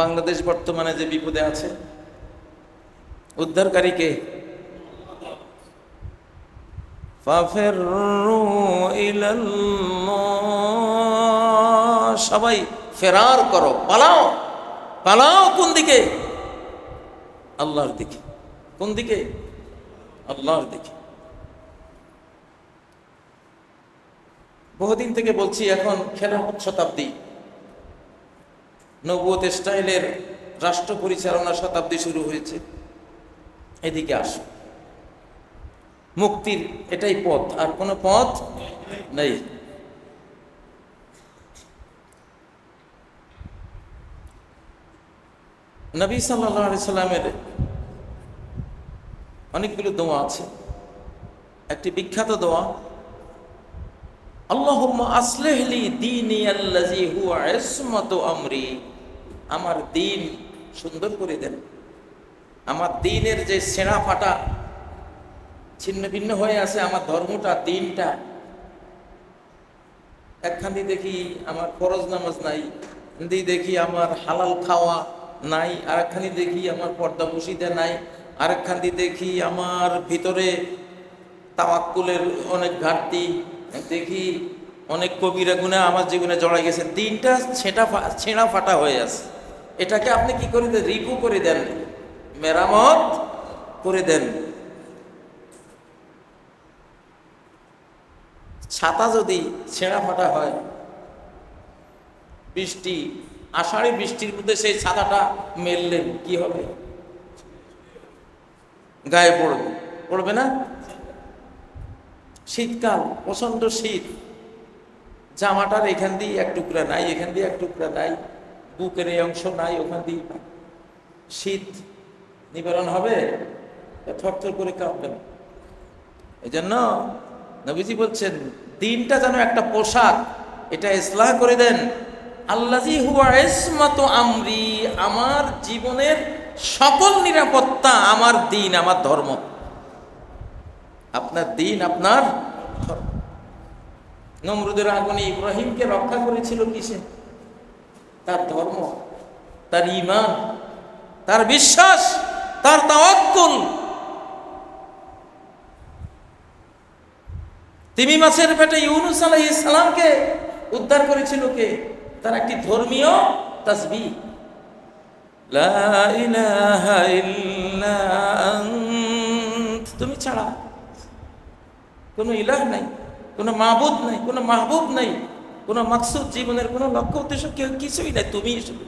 বাংলাদেশ বর্তমানে যে বিপদে আছে উদ্ধারকারীকে সবাই ফেরার করো, পালাও পালাও কোন দিকে? আল্লাহর দিকে। কোন দিকে? আল্লাহর দিকে। বহুদিন থেকে বলছি, এখন খেলাফত শতাব্দী। নব্বত স্টাইলের রাষ্ট্র পরিচালনা শতাব্দী শুরু হয়েছে। এদিকে আসো। মুক্তির এটাই পথ, আর কোনো পথ নেই। নবী সাল্লাহ সাল্লামের অনেকগুলো দোয়া আছে। একটি বিখ্যাত দোয়া, আল্লাহুম্মা আসলিহলি দীনি আমরি। আমার দিন সুন্দর করে দেন। আমার দিনের যে সেরা ফাটা ছিন্ন ভিন্ন হয়ে আছে, আমার ধর্মটা, দিনটা। একখানি দেখি আমার ফরজ নামাজ নাই দেখি আমার হালাল খাওয়া নাই আর একখানি দেখি আমার পর্দা বসিতে নাই আর একখানি দেখি আমার ভিতরে তাওয়াক্কুলের অনেক ঘাটতি, দেখি অনেক কবিরা গুণে আমার জীবনে জড়াই গেছে। দিনটা ছেঁটা ছেঁড়া ফাটা হয়ে আছে। এটাকে আপনি কি করে দেন? রিপু করে দেন। মেরামত করে দেন। ছাতা যদি ছেঁড়া ফাটা হয়, বৃষ্টি, আষাঢ়ি বৃষ্টির মধ্যে সেই ছাতাটা মেললেন, কি হবে? গায়ে পড়বে। পড়বে না? শীতকাল প্রচণ্ড শীত। জামাটার এখান দিয়ে এক টুকরা নাই, এখান দিয়ে এক টুকরা নাই। বুকের এই অংশ নাই, ওখান দিয়ে শীত নিবারণ হবে থরথর করে কাঁপবেন। এই জন্য নবীজি বলছেন, দিনটা যেন একটা পোশাক, এটা ইসলাহ করে দেন। আল্লাজি হুয়া ইসমাত আমরি, আমার জীবনের সকল নিরাপত্তা আমার দিন, আমার ধর্ম। আপনার দিন, আপনার। নমরুদের আগুনে ইব্রাহিমকে রক্ষা করেছিল কিসে? তার ধর্ম, তার ইমান তার বিশ্বাস, তার তাওয়াক্কুল। তিমি মাছের পেটে ইউনুস আলাইহিস ইসলামকে উদ্ধার করেছিল কে? তার একটি ধর্মীয় তাসবি। তুমি ছাড়া কোনো ইলাহ নাই, কোনো মাহবুদ নাই, কোনো মাহবুব নাই। কোনো মাকসুদ জীবনের কোনো লক্ষ্য, উদ্দেশ্য কেউ কিছুই নাই, তুমি শুধু।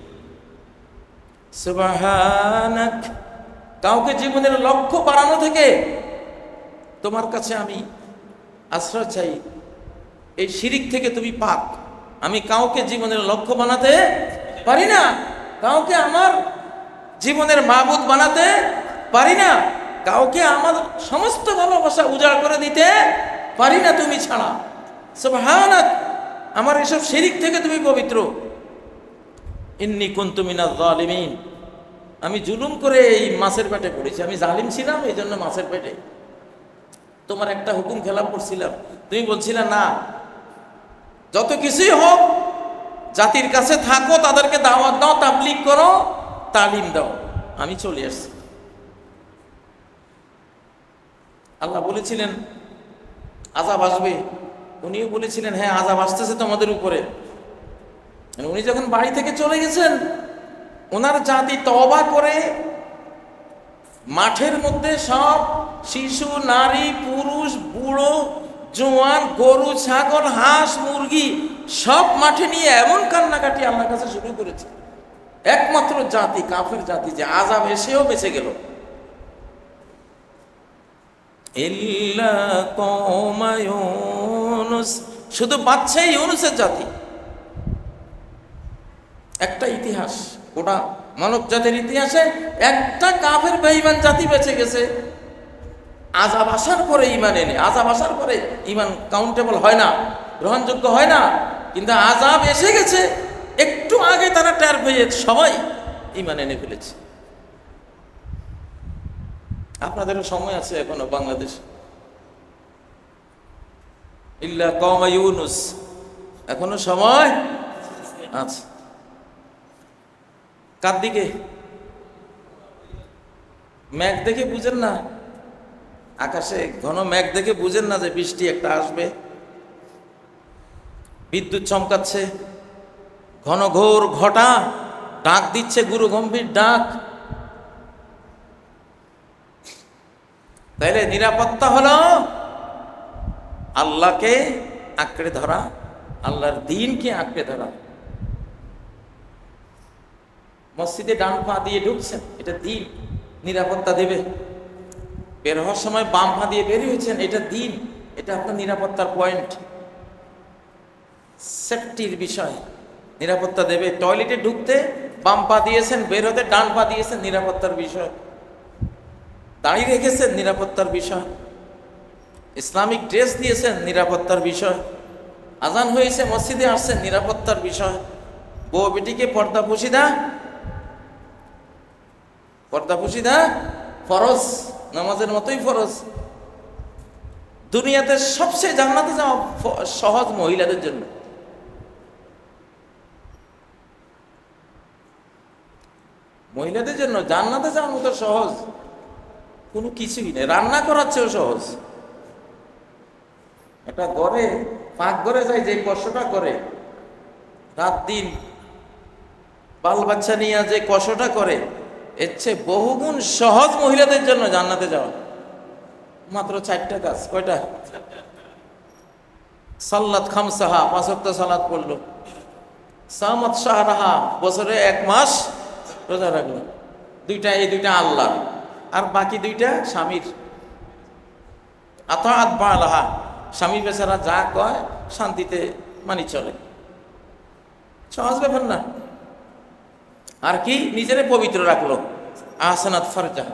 কাউকে জীবনের লক্ষ্য বাড়ানো থেকে তোমার কাছে আমি আশ্রয় চাই। এই শিরিক থেকে তুমি পাক। আমি কাউকে জীবনের লক্ষ্য বানাতে পারি না। কাউকে আমার জীবনের মাবুদ বানাতে পারি না। কাউকে আমার সমস্ত ভালোবাসা উজাড় করে দিতে পারি না তুমি ছাড়া। সুবহানাক আমার এসব শিরিক থেকে তুমি পবিত্র। ইন্নি কুন্তু মিনাজ জালিমিন। আমি জুলুম করে এই মাছের পেটে পড়েছি। আমি জালিম ছিলাম এই জন্য মাছের পেটে। তোমার একটা হুকুম খেলাপ করছিলাম। তুমি বলছিলে, না, যত কিছুই হোক, জাতির কাছে থাকো, তাদেরকে দাওয়াত দাও, তাবলিগ করো, তালিম দাও। আমি চলে আসছি। আল্লাহ বলেছিলেন আজাব আসবে উনিও বলেছিলেন হ্যাঁ আজাব আসতেছে তোমাদের উপরে। উনি যখন বাড়ি থেকে চলে গেছেন, ওনার জাতি তবা করে মাঠের মধ্যে সব শিশু, নারী, পুরুষ, বুড়ো, জোয়ান, গরু, ছাগল, হাঁস, মুরগি সব মাঠে নিয়ে এমন কান্নাকাটি আল্লাহর কাছে শুরু করেছে। একমাত্র জাতি, কাফের জাতি যে আজাব এসেও বেঁচে গেল। শুধু বাচ্চাই ইউনুসের জাতি। একটা ইতিহাস ওটা মানব জাতির ইতিহাসে একটা কাফের বেঈমান জাতি বেঁচে গেছে। আজাব আসার পরে ইমান এনে আজাব আসার পরে ইমান কাউন্টেবল হয় না, গ্রহণযোগ্য হয় না, কিন্তু আজাব এসে গেছে, একটু আগে তারা টের পেয়ে সবাই ইমান এনে ফেলেছে। আপনাদেরও সময় আছে এখনও বাংলাদেশ। ইল্লা কওমা ইউনুস। এখনও সময় আছে। কার দিকে? মেঘ দেখে বুঝেন না। আকাশে ঘন মেঘ দেখে বুঝেন না যে বৃষ্টি একটা আসবে। বিদ্যুৎ চমকাচ্ছে। ঘন ঘোর ঘটা। ডাক দিচ্ছে গুরু গম্ভীর ডাক। তাইলে নিরাপত্তা হলো আল্লাহকে আঁকড়ে ধরা, আল্লাহর দিনকে আঁকড়ে ধরা। মসজিদে ডান পা দিয়ে ঢুকছেন, এটা দিন, নিরাপত্তা দেবে। বের হওয়ার সময় বাম পা দিয়ে বেরিয়ে হয়েছেন, এটা দিন, এটা আপনার নিরাপত্তার পয়েন্ট। সেফটির বিষয়, নিরাপত্তা দেবে। টয়লেটে ঢুকতে বাম পা দিয়েছেন, বের হতে ডান পা দিয়েছেন, নিরাপত্তার বিষয়। দাঁড়িয়ে রেখেছেন নিরাপত্তার বিষয়। ইসলামিক ড্রেস দিয়েছেন নিরাপত্তার বিষয়। আজান হয়েছে, মসজিদে আসছেন নিরাপত্তার বিষয়। বউ বেটিকে পর্দা পুষিদা পর্দা পুষিদা ফরজ, নামাজের মতোই ফরজ। দুনিয়াতে সবচেয়ে জান্নাতে যাওয়া সহজ মহিলাদের জন্য। মহিলাদের জন্য জান্নাতে যাওয়ার মতো সহজ। কোনো কিছুই নেই। রান্না করার চেয়েও সহজ। একটা ঘরে, পাক ঘরে যায় যে কষ্টটা করে, রাত দিন বাল বাচ্চা নিয়ে যে কষ্টটা করে, এর চেয়ে বহুগুণ সহজ মহিলাদের জন্য জান্নাতে যাওয়া। মাত্র চারটা কাজ, কয়টা? সাল্লাত খামসাহা পাঁচক্ত সালাত পড়ল। সামত শাহরাহা, বছরে এক মাস রোজা রাখল। দুইটা, এই দুইটা আল্লাহ। আর বাকি দুইটা স্বামীর। আতাত বালাহা স্বামী বেচারা যা কয় শান্তিতে মানি চলে। সহজ ব্যাপার না। আর কি নিজেরে পবিত্র রাখল। আহসানাত ফারজা।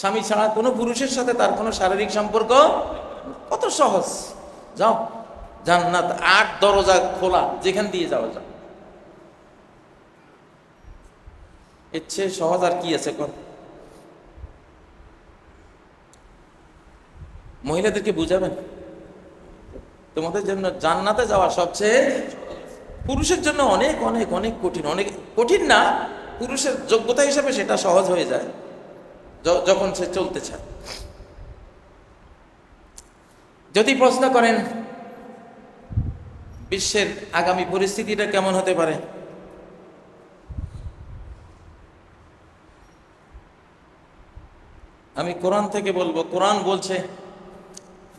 স্বামী ছাড়া কোনো পুরুষের সাথে তার কোনো শারীরিক সম্পর্ক কত সহজ। যাও, জান্নাত আট দরজা খোলা, যেখান দিয়ে যাওয়া যায় এর চেয়ে সহজ আর কি আছে কর। মহিলাদেরকে বুঝাবেন? তোমাদের জন্য জান্নাতে যাওয়া সবচেয়ে পুরুষের জন্য অনেক অনেক অনেক কঠিন অনেক কঠিন না, পুরুষের যোগ্যতা হিসাবে সেটা সহজ হয়ে যায় যখন সে চলতে চায় যদি প্রশ্ন করেন, বিশ্বের আগামী পরিস্থিতিটা কেমন হতে পারে? আমি কোরআন থেকে বলব, কোরআন বলছে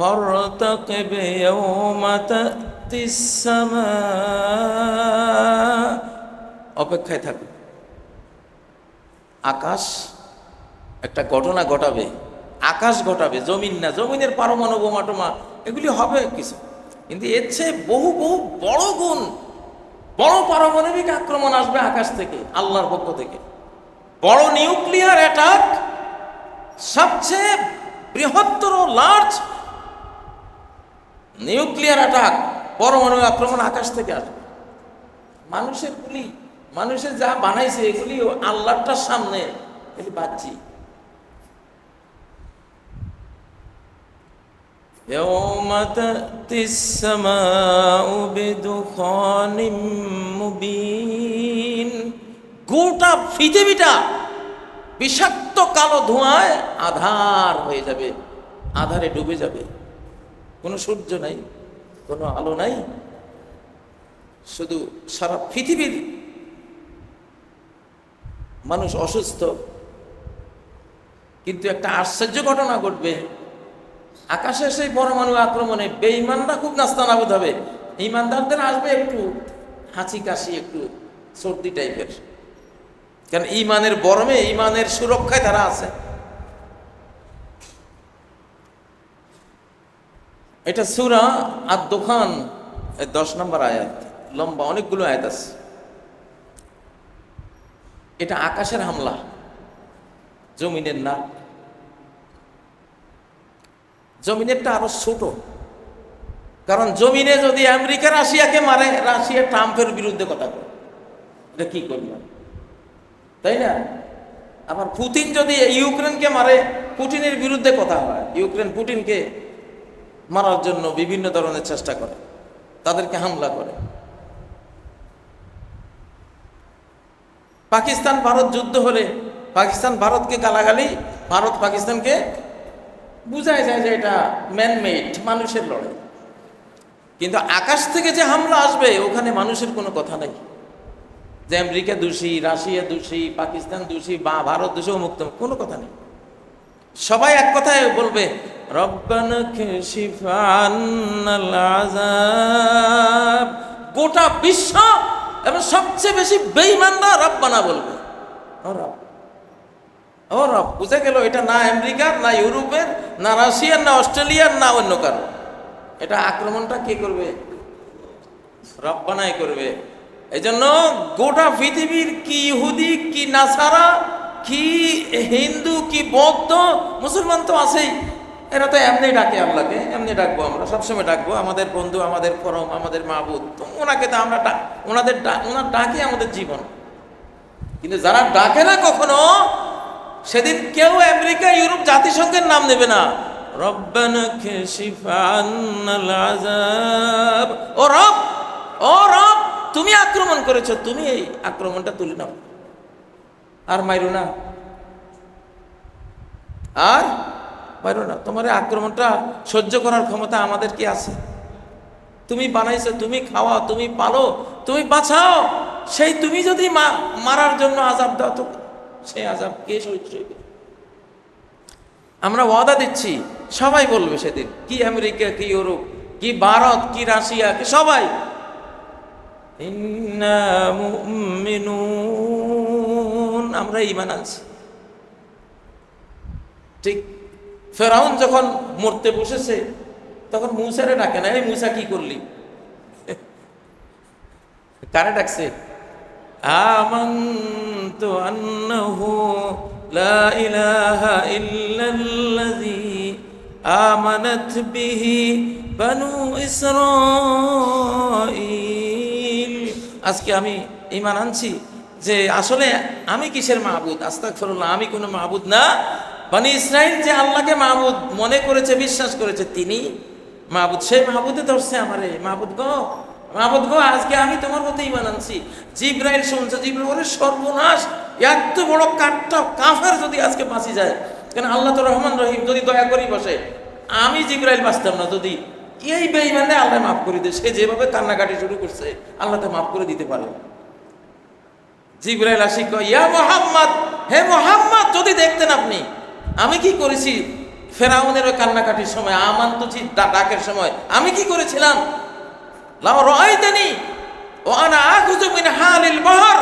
فارتقب يوم تأتي السماء অপেক্ষায় থাকো আকাশ একটা ঘটনা ঘটাবে আকাশ ঘটাবে জমিন না জমিনের পারমাণু বোমা টোমা এগুলি হবে কিছু কিন্তু এর চেয়ে বহু বহু বড় গুণ বড় পারমাণবিক আক্রমণ আসবে আকাশ থেকে আল্লাহর পক্ষ থেকে বড় নিউক্লিয়ার অ্যাটাক সবচেয়ে বৃহত্তর লার্জ নিউক্লিয়ার অ্যাটাক পরমাণু আক্রমণ আকাশ থেকে আসবে মানুষের গুলি মানুষের যা বানাইছে এগুলি আল্লাহটার সামনে এগুলি বাচ্চি يوم تأتي السماء بدخان مبين গোটা পৃথিবীটা বিষাক্ত কালো ধোঁয়ায় আধার হয়ে যাবে আধারে ডুবে যাবে কোনো সূর্য নাই, কোনো আলো নাই, শুধু সারা পৃথিবীর মানুষ অসুস্থ। কিন্তু একটা আশ্চর্য ঘটনা ঘটবে। আকাশে সেই পরমাণু আক্রমণে বেঈমানরা খুব নাস্তানাবুদ হবে। ইমানদারদের আসবে একটু হাঁচি কাশি, একটু সর্দি টাইপের। কারণ ইমানের বরমে ইমানের সুরক্ষায় তারা আছে। এটা সুরা আর দোকান দশ নম্বর আয়াত। লম্বা অনেকগুলো আয়াত আছে। এটা আকাশের হামলা, জমিনের না। জমিনেরটা আরও ছোট। কারণ জমিনে যদি আমেরিকা, রাশিয়াকে মারে, রাশিয়া ট্রাম্পের বিরুদ্ধে কথা বলে। এটা কি করবে? তাই না? আবার পুতিন যদি ইউক্রেনকে মারে পুটিনের বিরুদ্ধে কথা হয়। ইউক্রেন পুটিনকে মারার জন্য বিভিন্ন ধরনের চেষ্টা করে, তাদেরকে হামলা করে। পাকিস্তান ভারত যুদ্ধ হলে পাকিস্তান ভারতকে গালাগালি, ভারত পাকিস্তানকে বুঝায় যায় যে এটা ম্যানমেড মানুষের লড়াই। কিন্তু আকাশ থেকে যে হামলা আসবে, ওখানে মানুষের কোনো কথা নেই। যে আমেরিকা দোষী, রাশিয়া দোষী, পাকিস্তান দোষী, বা ভারত দোষী মুক্ত কোনো কথা নেই। সবাই এক কথায় বলবে রব্বানা আন্নাল আযাব গোটা বিশ্ব এবং সবচেয়ে বেশি বেঈমানরা রব্বানা বলবে। রব। ও রব। বুঝে গেল এটা না আমেরিকার না ইউরোপের, না রাশিয়ার, না অস্ট্রেলিয়ার, না অন্য কারও। এটা আক্রমণটা কে করবে? রব্বানাই করবে। এই জন্য গোটা পৃথিবীর কি ইহুদি, কি নাসারা, কি হিন্দু, কি বৌদ্ধ, মুসলমান তো আছেই। এরা তো এমনি ডাকে আল্লাহকে এমনি ডাকবো আমরা, সবসময় ডাকবো। আমাদের বন্ধু, আমাদের পরম, আমাদের মাহবুদ তো ওনাকে তো আমরা ওনাদের ওনার ডাকে আমাদের জীবন। কিন্তু যারা ডাকে না কখনো, সেদিন কেউ আমেরিকা, ইউরোপ জাতিসংঘের নাম নেবে না। ও রব ও রব, তুমি আক্রমণ করেছ, তুমি এই আক্রমণটা তুলে নাও। আর মাইরো না। আর মাইরো না। তোমার আক্রমণটা সহ্য করার ক্ষমতা আমাদের কি আছে? তুমি বানাইছো, তুমি খাওয়া তুমি পালো, তুমি বাঁচাও। সেই তুমি যদি মারার জন্য আজাব দাও, তো সেই আজাব কে সহ্য আমরা ওয়াদা দিচ্ছি, সবাই বলবে সেদিন, কি আমেরিকা, কি ইউরোপ, কি ভারত, কি রাশিয়া, কি সবাই। আমরা ইমান আছি ঠিক ফেরাউন যখন মরতে বসেছে, তখন মুসারে ডাকে না, এই মুসা কি করলি? কারে ডাকছে? আমান্তু আন্নাহু লা ইলাহা ইল্লাল্লাযী আমানাত বিহি বানু ইসরাঈল। আজকে আমি ঈমান আনছি যে আসলে আমি কিসের মাহবুদ আস্তাগফিরুল্লাহ, আমি কোনো মাহবুদ না। বানি ইসরাইল যে আল্লাহকে মাহবুদ মনে করেছে, বিশ্বাস করেছে, তিনি মাহবুদ, সেই মাহবুদে ধরছে আমারে। মাহবুদ গো মাহবুদ গো, আজকে আমি তোমার মতো ইমান আনছি। জিব্রাইল শুনছে, জিব্রাইল ওরে সর্বনাশ, এত বড় কাঠটা কাফের যদি আজকে বাঁচি যায়? কেন আল্লাহ তো রহমান রহিম, যদি দয়া করি বসে। আমি জিব্রাইল বাঁচতাম না, যদি এই বেঈমানে আল্লাহ মাফ করে দেয়। সে যেভাবে কান্নাকাটি শুরু করছে, আল্লাহ তো মাফ করে দিতে পারে। জিব্রাইল আসি কয়, ইয়া মোহাম্মদ, হে মোহাম্মদ, যদি দেখতেন আপনি আমি কি করেছি? ফেরাউনের ওই কান্নাকাটির সময় আমান্তজি ডাকের সময়, আমি কি করেছিলাম? হালিল বাহর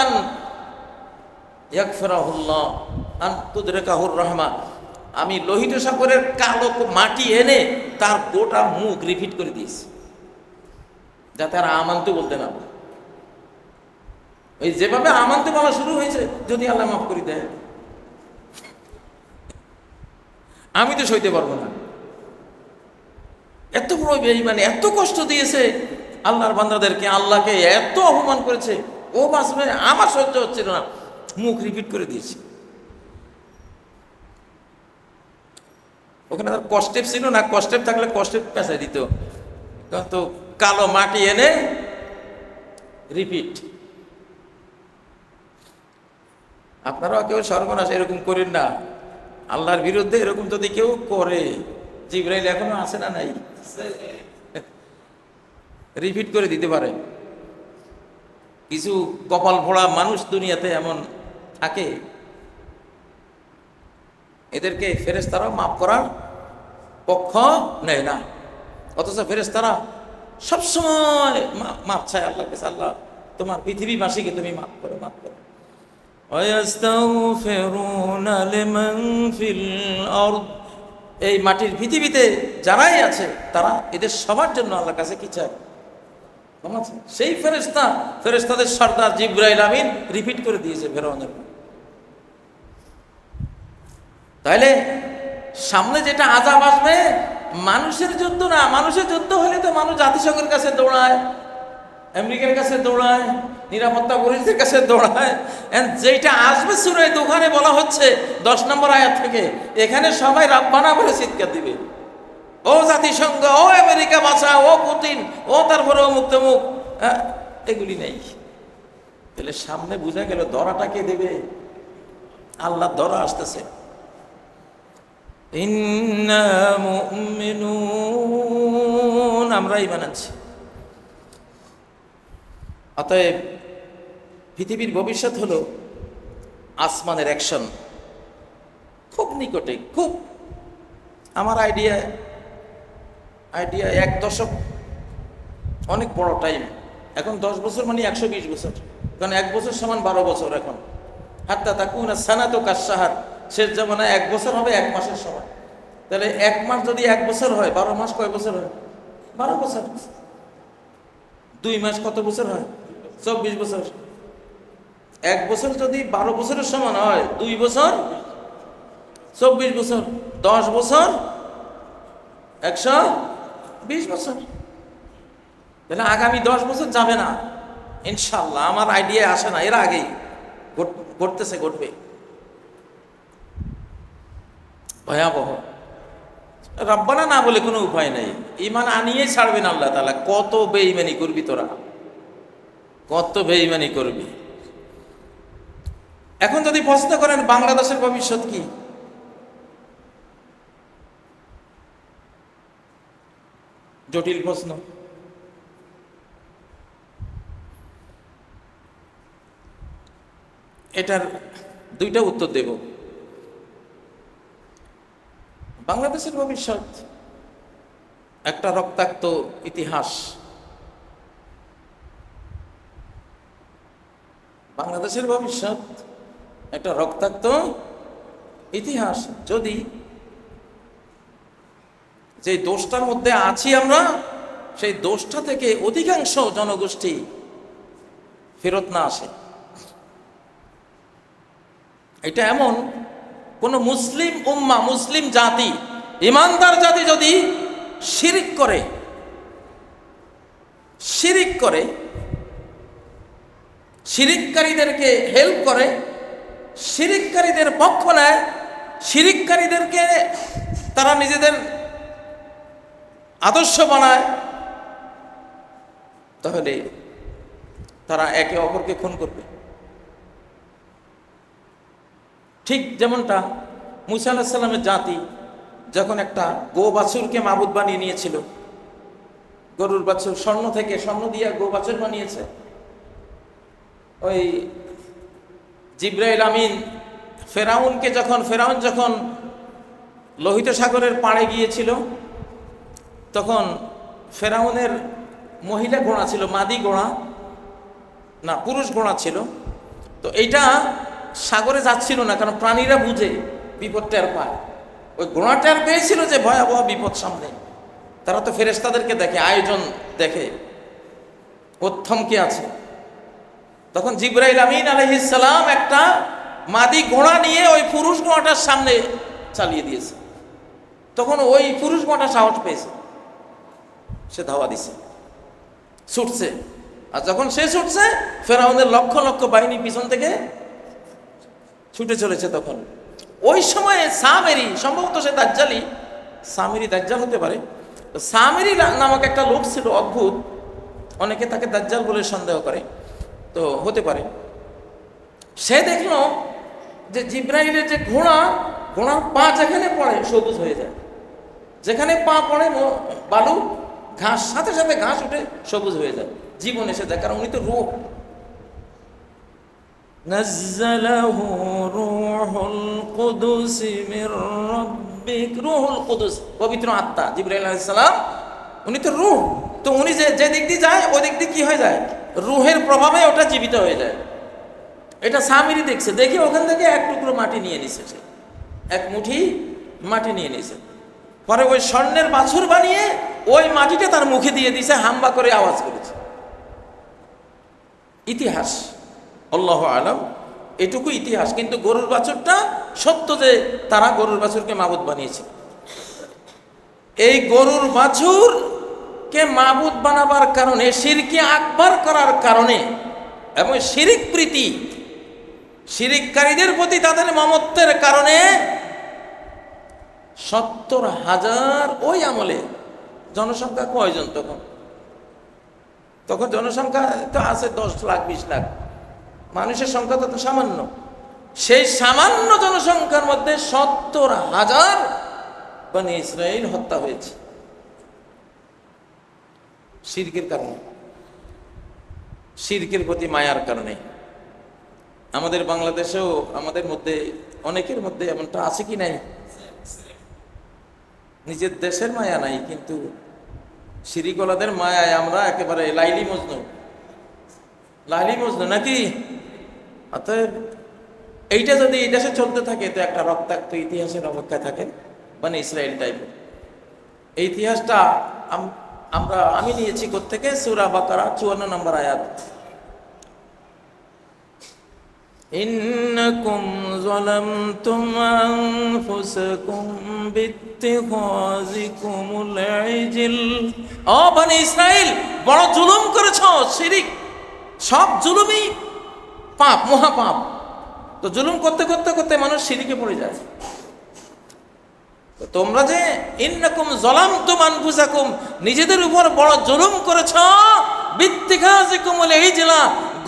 আন আন রাহমা। আমি লোহিত সাগরের কালো মাটি এনে তার গোটা মুখ রিপিট করে দিয়েছি। যাতে আর আমানতে বলতে না পারে। ওই যেভাবে আমানতে বলা শুরু হয়েছে, যদি আল্লাহ মাফ করে দেয় আমি তো সইতে পারব না। এত বড় বেঈমানি, এত কষ্ট দিয়েছে আল্লাহর বান্দাদেরকে, আল্লাহকে এত অপমান করেছে। ও বাঁচবে, আমার সহ্য হচ্ছিল না। মুখ রিপিট করে দিয়েছি। ওখানে তার কষ্টেপ ছিল না, কষ্টেপ থাকলে কষ্টেপ পেঁচাই দিত। তো কালো মাটি এনে রিপিট আপনারাও কেউ সর্বনাশ এরকম করেন না। আল্লাহর বিরুদ্ধে এরকম যদি কেউ করে, জিব্রাইল এখনও আছে না নাই? রিপিট করে দিতে পারে। কিছু কপাল ভোড়া মানুষ দুনিয়াতে এমন থাকে। এদেরকে ফেরেস্তারা মাফ করার পক্ষ নেয় না। অথচ ফেরেস্তারা সবসময় মা- মাপ চায় আল্লাহর কাছে, আল্লাহ, তোমার পৃথিবীবাসীকে তুমি মাফ করো মাফ করো। এই মাটির পৃথিবীতে যারাই আছে, তারা এদের সবার জন্য আল্লাহর কাছে কি চায়? সেই ফেরেস্তা ফেরেস্তাদের সর্দার জিব্রাইল আমিন রিপিট করে দিয়েছে ফেরাউনের তাহলে সামনে যেটা আজাব আসবে, মানুষের যুদ্ধ না, মানুষের যুদ্ধ হলে তো মানুষ জাতিসংঘের কাছে দৌড়ায়। আমেরিকার কাছে দৌড়ায়, নিরাপত্তা পরিষদের কাছে দৌড়ায় যেটা আসবে সুরায় দোকানে বলা হচ্ছে দশ নম্বর আয়াত থেকে, এখানে সবাই রাব্বানা বলে চিৎকার দিবে। ও জাতিসংঘ, ও আমেরিকা বাঁচা ও পুতিন, ও তারপরে ও মুক্তমুখ এগুলি নেই। তাহলে সামনে বোঝা গেল দরাটা কে দেবে? আল্লাহ দরা আসতেছে। ইন্না মুমিনুন আমরা ইমান আছি অতএব পৃথিবীর ভবিষ্যৎ হলো আসমানের অ্যাকশন খুব নিকটে, খুব। আমার আইডিয়া আইডিয়া এক দশক অনেক বড় টাইম এখন দশ বছর মানে একশো বিশ বছর। কারণ এক বছর সমান বারো বছর এখন। হাত্তা তাকুনা সানাত কাসাহার শেষ জমানায় এক বছর হবে, এক মাসের সমান। তাহলে এক মাস যদি এক বছর হয়, বারো মাস কয় বছর হয়? বারো বছর। দুই মাস কত বছর হয়? চব্বিশ বছর। এক বছর যদি বারো বছরের সমান হয়, দুই বছর, চব্বিশ বছর, দশ বছর, একশো বিশ বছর। তাহলে আগামী দশ বছর যাবে না। ইনশাল্লাহ আমার আইডিয়া আসে না, এর আগেই। ঘট- ঘটতেছে, ঘটবে। ভয়াবহ। রব্বানা না বলে কোনো উপায় নেই। ইমান আনিয়ে ছাড়বেন আল্লাহ তালা কত বেইমানি করবি তোরা? কত বেইমানি করবি? এখন যদি প্রশ্ন করেন, বাংলাদেশের ভবিষ্যৎ কি? জটিল প্রশ্ন। এটার দুইটা উত্তর দেব। বাংলাদেশের ভবিষ্যৎ একটা রক্তাক্ত ইতিহাস। বাংলাদেশের ভবিষ্যৎ, একটা রক্তাক্ত ইতিহাস। যদি যে দোষটার মধ্যে আছি আমরা, সেই দোষটা থেকে অধিকাংশ জনগোষ্ঠী ফেরত না আসে। এটা এমন, কোন মুসলিম উম্মা, মুসলিম জাতি, ইমানদার জাতি যদি শিরিক করে শিরিক করে শিরিককারীদেরকে হেল্প করে, শিরিককারীদের পক্ষ নেয়, শিরিককারীদেরকে তারা নিজেদের আদর্শ বানায়। তাহলে তারা একে অপরকে খুন করবে। ঠিক যেমনটা মুসা আলাহিসাল্লামের জাতি যখন একটা গো বাছুরকে মাবুদ বানিয়ে নিয়েছিল, গরুর বাছুর, স্বর্ণ থেকে স্বর্ণ দিয়ে গো বাছুর বানিয়েছে ওই জিব্রাইল আমিন ফেরাউনকে যখন, ফেরাউন যখন লোহিত সাগরের পাড়ে গিয়েছিল, তখন ফেরাউনের মহিলা ঘোড়া ছিল, মাদি ঘোড়া না, পুরুষ ঘোড়া ছিল। তো এইটা সাগরে যাচ্ছিল না, কারণ প্রাণীরা বুঝে বিপদ টের পায়। ওই ঘোড়া টের পেয়েছিল যে ভয়াবহ বিপদ সামনে। তারা তো ফেরেস্তাদেরকে দেখে, আয়োজন দেখে প্রথম কি আছে। তখন জিব্রাইল আমিন আলহিসাল্লাম একটা মাদি ঘোড়া নিয়ে ওই পুরুষ ঘোড়াটার সামনে চালিয়ে দিয়েছে। তখন ওই পুরুষ ঘোড়াটা সাহস পেয়েছে। সে ধাওয়া দিছে। ছুটছে। আর যখন সে ছুটছে, ফেরাউনের লক্ষ লক্ষ বাহিনী পিছন থেকে ছুটে চলেছে তখন। ওই সময়ে সামেরি, সম্ভবত সে দাজ্জালি, সামেরি দাজ্জাল হতে পারে সামেরি নামক একটা লোক ছিল অদ্ভুত। অনেকে তাকে দাজ্জাল বলে সন্দেহ করে। তো হতে পারে সে দেখলো যে জিব্রাইলের যে ঘোড়া ঘোড়ার পা যেখানে পড়ে সবুজ হয়ে যায় যেখানে পা পড়ে ম- বালু ঘাস সাথে সাথে ঘাস উঠে সবুজ হয়ে যায় জীবন এসে যায় কারণ উনি তো রোগ نزله روح القدس من ربك روح القدس পবিত্র আত্মা জিবরাইল আলাইহিস সালাম উনি তো রূহ তো উনি যে যে দিক দিয়ে যায়, ওই দিক দিয়ে কি হয়ে যায়? রুহের প্রভাবে ওটা জীবিত হয়ে যায়। এটা সামিরি দেখছে। দেখে ওখান থেকে এক টুকরো মাটি নিয়ে নিছে সে। এক মুঠি মাটি নিয়ে নিছে। পরে ওই স্বর্ণের বাছুর বানিয়ে ওই মাটিটা তার মুখে দিয়ে দিছে, হাম্বা করে আওয়াজ করেছে। ইতিহাস। আল্লাহ আলম, এটুকু ইতিহাস। কিন্তু গরুর বাছুরটা সত্য যে তারা গরুর বাছুরকে মাবুদ বানিয়েছে। এই গরুর বাছুর কে মাবুদ বানাবার কারণে শিরকে আকবার করার কারণে এবং শিরিক প্রীতি, শিরিককারীদের প্রতি তাদের মমত্বের কারণে সত্তর হাজার ওই আমলে জনসংখ্যা কয়জন তখন? তখন জনসংখ্যা তো আছে দশ লাখ, বিশ লাখ। মানুষের সংখ্যা তো তো সামান্য। সেই সামান্য জনসংখ্যার মধ্যে সত্তর হাজার মানে ইসরায়েল হত্যা হয়েছে। শিরকের কারণে। শিরকের প্রতি মায়ার কারণে। আমাদের বাংলাদেশেও আমাদের মধ্যে, অনেকের মধ্যে এমনটা আছে কি নাই? নিজের দেশের মায়া নাই, কিন্তু সিরিকলাদের মায়ায় আমরা একেবারে লাইলি মজনু। লাইলি মজনু নাকি? অতএব এইটা যদি এই দেশে চলতে থাকে, তো একটা রক্তাক্ত ইতিহাসের অপেক্ষায় থাকে মানে ইসরায়েল টাইপের। এই ইতিহাসটা আমরা আমি নিয়েছি থেকে সুরা বাকারা চুয়ান্ন নম্বর আয়াত إنكم ظلمتم أنفسكم باتخاذكم العجل ও বনি ইসরাইল বড় জুলুম করেছ শিরিক সব জুলুমই পাপ মহা পাপ তো জুলুম করতে করতে করতে মানুষ শিরিকে পড়ে যায় তো তোমরা যে ইন্নাকুম জলাম তুমান বুঝাকুম নিজেদের উপর বড় জুলুম করেছ বিত্তিকাজিকুম এই জেলা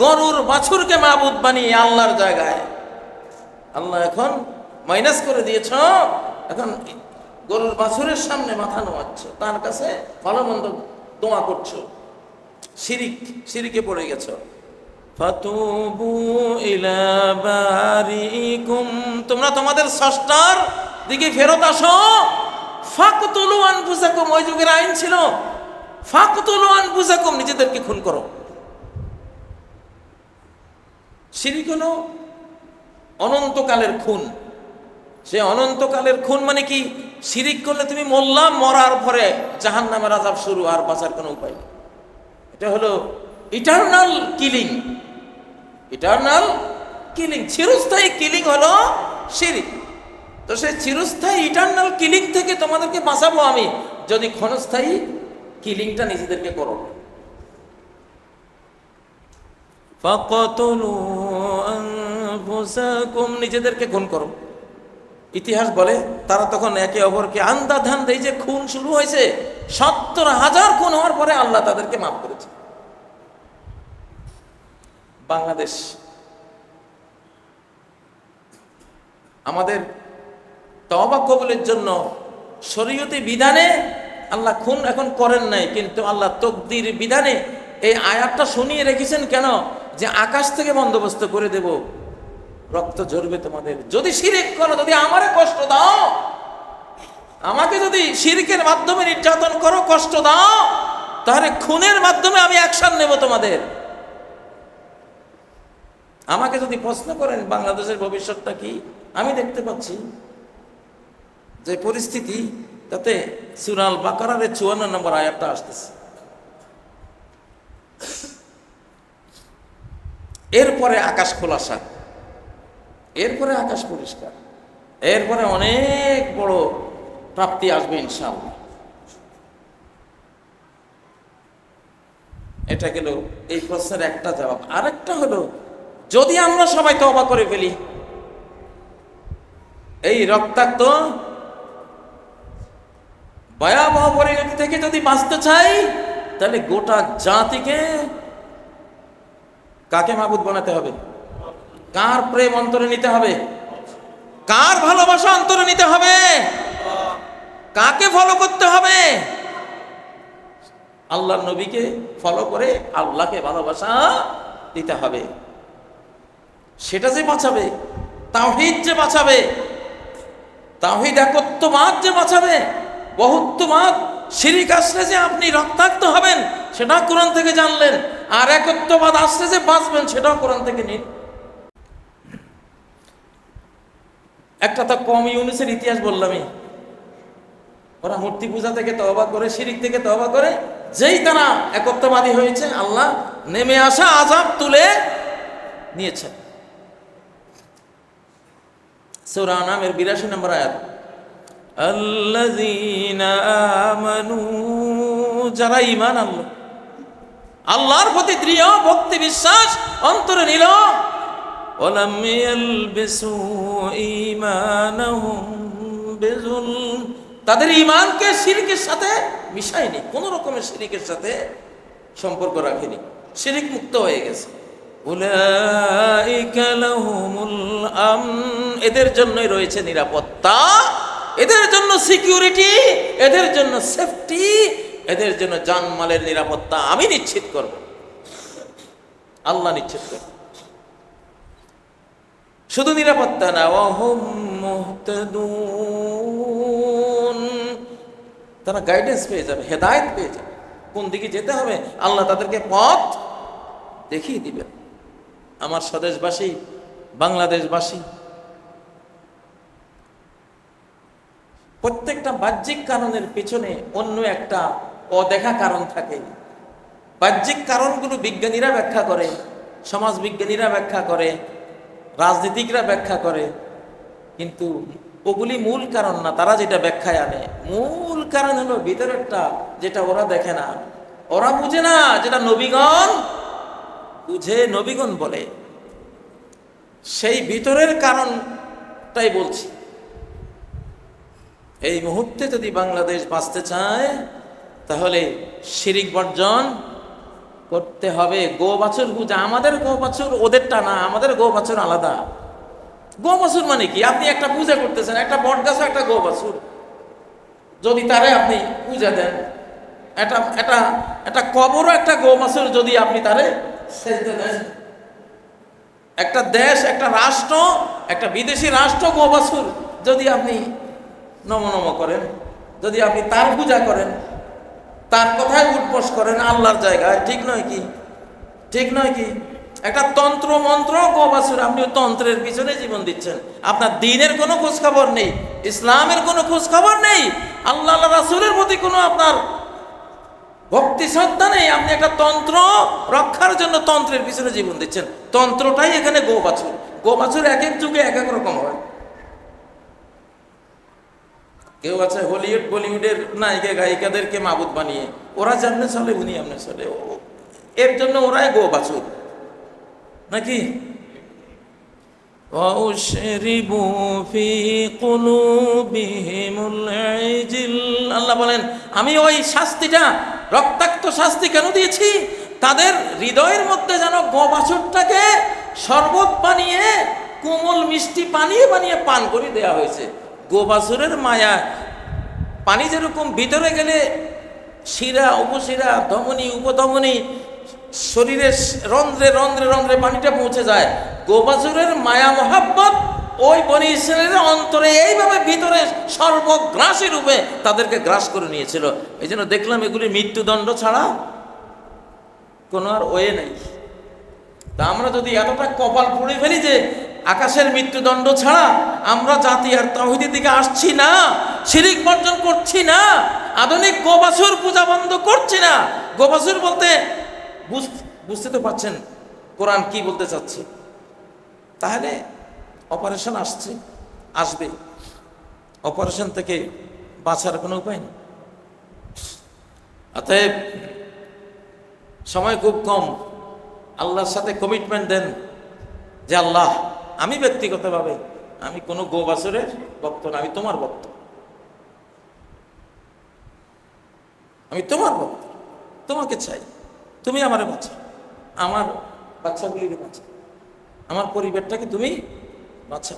গরুর বাছুরকে মাবুদ বানিয়ে আল্লাহর জায়গায়। আল্লাহ এখন মাইনাস করে দিয়েছ, এখন গরুর বাছুরের সামনে মাথা নোয়াচ্ছ, তার কাছে ভালো মন্দ দোয়া করছ। শিরিক, শিরিকে পড়ে গেছ। ফাতুবু ইলা বারিকুম, তোমরা তোমাদের স্রষ্টার দিকে ফেরত আসো। ফাকতুলু আনফুসাকুম, ওই যুগের আইন ছিল। ফাকতুলু আনফুসাকুম, নিজেদেরকে খুন করো। শিরিক হলো অনন্তকালের খুন। সে অনন্তকালের খুন মানে কি? শিরিক করলে তুমি মরলাম মরার পরে জাহান নামের আজাব শুরু, আর বাঁচার কোনো উপায় নেই। এটা হলো ইটারনাল কিলিং। ইটারনাল কিলিং, চিরস্থায়ী কিলিং হলো শিরিক তো সেই চিরস্থায়ী ইটারনাল কিলিং থেকে তোমাদেরকে বাঁচাবো আমি। যদি ক্ষণস্থায়ী কিলিংটা নিজেদেরকে করো। নিজেদেরকে খুন করো। ইতিহাস বলে, তারা তখন একে অপরকে আন্দা ধান দেয় যে খুন শুরু হয়েছে, সত্তর হাজার খুন হওয়ার পরে আল্লাহ তাদেরকে মাফ করেছে। বাংলাদেশ, আমাদের তবা কবলের জন্য শরীয়তে বিধানে আল্লাহ খুন এখন করেন নাই, কিন্তু আল্লাহ তকদির বিধানে এই আয়াতটা শুনিয়ে রেখেছেন কেন? যে আকাশ থেকে বন্দোবস্ত করে দেব, রক্ত ঝরবে তোমাদের। যদি শিরিক করো, যদি আমারে কষ্ট দাও, আমাকে যদি শিরিকের মাধ্যমে নির্যাতন করো, কষ্ট দাও, তাহলে খুনের মাধ্যমে আমি অ্যাকশন নেব তোমাদের। আমাকে যদি প্রশ্ন করেন, বাংলাদেশের ভবিষ্যৎটা কি? আমি দেখতে পাচ্ছি। যে পরিস্থিতি, তাতে সুরাল বাকারের চুয়ান্ন নম্বর আয়াতটা আসতেছে। এরপরে আকাশ খোলাসা। এরপরে আকাশ পরিষ্কার। এরপরে অনেক বড় প্রাপ্তি আসবে ইনশাআল্লাহ। এটা গেল এই প্রশ্নের একটা জবাব। আরেকটা হলো, যদি আমরা সবাই তবা করে ফেলি, এই রক্তাক্ত ভয়াবহ পরিণতি থেকে যদি বাঁচতে চাই, তাহলে গোটা জাতিকে কাকে মাবুদ বানাতে হবে? কার প্রেম অন্তরে নিতে হবে? কার ভালোবাসা অন্তরে নিতে হবে? কাকে ফলো করতে হবে? আল্লাহর নবীকে ফলো করে আল্লাহকে ভালোবাসা দিতে হবে। সেটা যে বাঁচাবে, তাওহিদ যে বাঁচাবে, তাওহিদ একত্ববাদ যে বাঁচাবে বহুত্ববাদ। শিরিক আসলে যে আপনি রক্তাক্ত হবেন সেটা কোরআন থেকে জানলেন। আর একত্ববাদ আসলে যে বাঁচবেন, সেটাও কোরআন থেকে নিন। একটা তো কম ইউনিসের ইতিহাস বললামই। ওরা মূর্তি পূজা থেকে তহবা করে, শিরিক থেকে তহবা করে, যেই তারা একত্ববাদী হয়েছে, আল্লাহ নেমে আসা আজাব তুলে নিয়েছেন। সৌরা নামের বিরাশি নম্বর আয়াত। যারা ঈমান আনলো, আল্লাহর প্রতি দৃঢ় ভক্তি বিশ্বাস, অন্তরে নিল। তাদের ইমানকে সিরিকের সাথে মিশায়নি, কোন রকমের শিরকের সাথে সম্পর্ক রাখেনি সিরিক মুক্ত হয়ে গেছে। এদের জন্যই রয়েছে নিরাপত্তা। এদের জন্য সিকিউরিটি, এদের জন্য সেফটি, এদের জন্য জানমালের নিরাপত্তা আমি নিশ্চিত করব। আল্লাহ নিশ্চিত করব। শুধু নিরাপত্তা না মুহতাদুন। তারা গাইডেন্স পেয়ে যাবে, হেদায়েত পেয়ে যাবে। কোন দিকে যেতে হবে? আল্লাহ তাদেরকে পথ দেখিয়ে দিবেন। আমার স্বদেশবাসী, বাংলাদেশবাসী প্রত্যেকটা বাহ্যিক কারণের পিছনে অন্য একটা অদেখা কারণ থাকে। বাহ্যিক কারণগুলো বিজ্ঞানীরা ব্যাখ্যা করে, সমাজ বিজ্ঞানীরা ব্যাখ্যা করে, রাজনীতিকরা ব্যাখ্যা করে, কিন্তু ওগুলি মূল কারণ না, তারা যেটা ব্যাখ্যায় আনে। মূল কারণ হলো ভিতরেরটা, যেটা ওরা দেখে না। ওরা বুঝে না যেটা নবীগণ, বুঝে নবীগণ বলে। সেই ভিতরের কারণটাই বলছি। এই মুহূর্তে যদি বাংলাদেশ বাঁচতে চায়, তাহলে শিরিক বর্জন করতে হবে। গো বাছুর পূজা আমাদের গো বাছুর ওদেরটা না, আমাদের গো বাছুর আলাদা। গো বাছুর মানে কি? আপনি একটা পূজা করতেছেন, একটা বট গাছও একটা গো বাছুর যদি তারে আপনি পূজা দেন এটা এটা একটা কবরও একটা গো যদি আপনি তারে একটা দেশ, একটা রাষ্ট্র, একটা বিদেশি রাষ্ট্র গো বাছুর যদি আপনি নম নম করেন। যদি আপনি তার পূজা করেন, তার কথায় উঠবস করেন আল্লাহর জায়গায়, ঠিক নয় কি? ঠিক নয় কি? একটা তন্ত্র মন্ত্র গোবাসুর আপনি তন্ত্রের পিছনে জীবন দিচ্ছেন। আপনার দিনের কোনো খোঁজ খবর নেই, ইসলামের কোনো খোঁজ খবর নেই, আল্লাহ রাসুলের প্রতি কোনো আপনার ভক্তি শ্রদ্ধা নেই, আপনি একটা তন্ত্র রক্ষার জন্য তন্ত্রের পিছনে জীবন দিচ্ছেন। তন্ত্রটাই এখানে গোবাছুর গোবাছুর এক এক যুগে এক এক রকম হয়। কেউ আছে হলিউড, বলিউডের নায়িকা, গায়িকাদেরকে মাবুদ বানিয়ে। ওরা জানলে চলে, উনি এমনি চলে। এর জন্য ওরাই গো বাছুর। নাকি? আল্লাহ বলেন, আমি ওই শাস্তিটা, রক্তাক্ত শাস্তি কেন দিয়েছি? তাদের হৃদয়ের মধ্যে যেন গোবাছুরটাকে শরবত বানিয়ে, কোমল মিষ্টি পানিয়ে বানিয়ে পান করে দেয়া হয়েছে। গোবাছুরের মায়া। পানি যেরকম ভিতরে গেলে শিরা, উপশিরা, ধমনী, উপধমনী শরীরের রন্ধ্রে রন্ধ্রে রন্ধ্রে পানিটা পৌঁছে যায়। গোবাছুরের মায়া, মহাব্বত ওই বনি ইসরায়েলের অন্তরে এইভাবে ভিতরে সর্বগ্রাসী রূপে তাদেরকে গ্রাস করে নিয়েছিল। এই জন্য দেখলাম এগুলি মৃত্যুদণ্ড ছাড়া কোনো আর ওয়ে নেই। তা আমরা যদি এতটা কপাল পুড়ে ফেলি যে আকাশের মৃত্যুদণ্ড ছাড়া আমরা জাতি আর তহিদের দিকে আসছি না, শিরিক বর্জন করছি না, আধুনিক গোবাসুর পূজা বন্ধ করছি না। গোবাসুর বলতে বুঝ- বুঝতে তো পারছেন কোরআন কি বলতে চাচ্ছে। তাহলে অপারেশন আসছে, আসবে। অপারেশন থেকে বাঁচার কোনো উপায় নেই। অতএব সময় খুব কম। আল্লাহর সাথে কমিটমেন্ট দেন যে আল্লাহ আমি ব্যক্তিগতভাবে, আমি কোনো গো বাছরের ভক্ত না, আমি তোমার ভক্ত। আমি তোমার ভক্ত, তোমাকে চাই, তুমি আমারে বাঁচা আমার বাচ্চাগুলিকে বাঁচা আমার পরিবারটাকে তুমি বাঁচা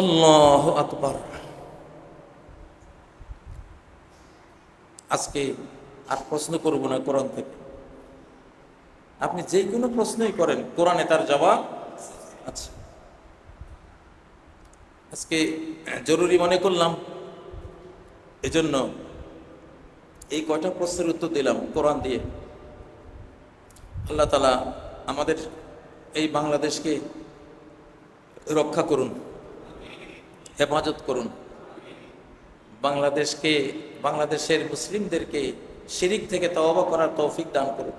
আল্লাহ আকবার। আজকে আর প্রশ্ন করব না কোরআন থেকে। আপনি যে কোনো প্রশ্নই করেন, কোরআনে তার জবাব আচ্ছা আজকে জরুরি মনে করলাম, এজন্য এই কয়টা প্রশ্নের উত্তর দিলাম কোরআন দিয়ে। আল্লাহ তালা আমাদের এই বাংলাদেশকে রক্ষা করুন, হেফাজত করুন। বাংলাদেশকে, বাংলাদেশের মুসলিমদেরকে শিরিক থেকে তওবা করার তৌফিক দান করুন।